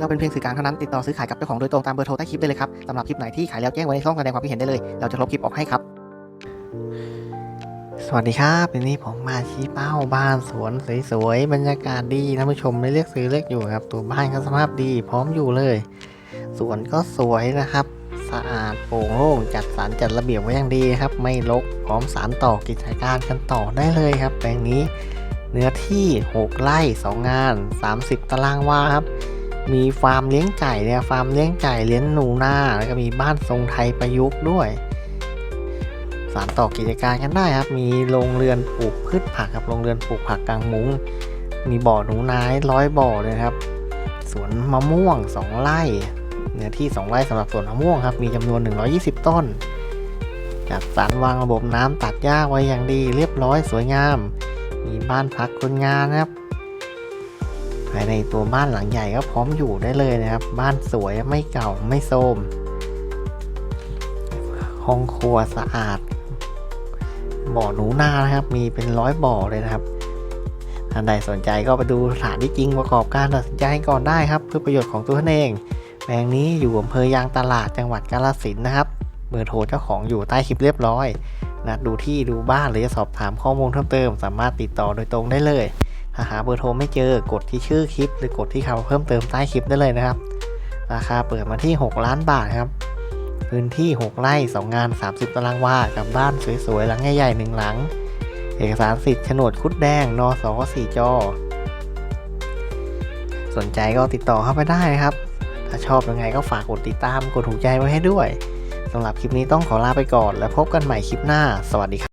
เราเป็นเพียงสื่อกลางเท่านั้นติดต่อซื้อขายกับเจ้าของโดยตรงตามเบอร์โทรใต้คลิปได้เลยครับสำหรับคลิปไหนที่ขายแล้วแจ้งไว้ในช่องแสดงความคิดเห็นได้เลย เราจะลบคลิปออกให้ครับ สวัสดีครับวันนี้ผมมาชี้เป้าบ้านสวนสวยๆบรรยากาศดีท่านผู้ชมไม่เลือกซื้อเลือกอยู่ครับ ตัวบ้านก็สภาพดีพร้อมอยู่เลย สวนก็สวยนะครับสะอาดโปร่งโล่งจัดสรรจัดระเบียบไว้อย่างดีครับ ไม่รกพร้อมสารต่อกิจการกันต่อได้เลยครับ แปลงนี้เนื้อที่ 6 ไร่ 2 งาน 30 ตารางวาครับ มีฟาร์มเลี้ยงไก่เนี่ยฟาร์มเลี้ยงไก่เลี้ยงหนูน้า แล้วก็มีบ้านทรงไทยประยุกต์ด้วย สารต่อกิจการกันได้ครับ มีโรงเรือนปลูกพืชผักครับโรงเรือนปลูกผักกลางมุง้ง มีบ่อหนูนาร้อยบ่อเลยครับ สวนมะม่วง 2 ไร่ เนื้อที่ 2 ไร่สำหรับสวนมะม่วงครับ มีจำนวน 120 ต้น จัดสรรวางระบบน้ำตัดหญ้าไว้อย่างดีเรียบร้อยสวยงาม มีบ้านพักคนงานครับ ภายในตัวบ้านหลังใหญ่ก็พร้อมอยู่ได้เลยนะครับ บ้านสวยไม่เก่าไม่โทรมห้องครัวสะอาด บ่อหนูนานะครับ มีเป็นร้อยบ่อเลยนะครับท่านใดสนใจก็ไปดูสถานที่จริงประกอบการตัดสินใจก่อนได้ครับ เพื่อประโยชน์ของตัวท่านเองแปลงนี้อยู่อำเภอยางตลาดจังหวัดกาฬสินธุ์นะครับเบอร์โทรเจ้าของอยู่ใต้คลิปเรียบร้อยนะดูที่ดูบ้านหรือจะสอบถามข้อมูลเพิ่มเติม สามารถติดต่อโดยตรงได้เลย ถ้าหาเบอร์โทรไม่เจอกดที่ชื่อคลิป หรือกดที่คำเพิ่มเติมใต้คลิปได้เลยนะครับ ราคาเปิดมาที่ 6 ล้านบาทครับ พื้นที่ 6 ไร่ 2 งาน 30 ตารางวา กับบ้านสวยๆ หลังใหญ่ๆหนึ่งหลัง เอกสารสิทธิ์โฉนดคุดแดง นสสี่จอ สนใจก็ติดต่อเข้าไปได้นะครับ ถ้าชอบยังไงก็ฝากกดติดตาม กดถูกใจไว้ให้ด้วยสำหรับคลิปนี้ต้องขอลาไปก่อน แล้วพบกันใหม่คลิปหน้า สวัสดีครับ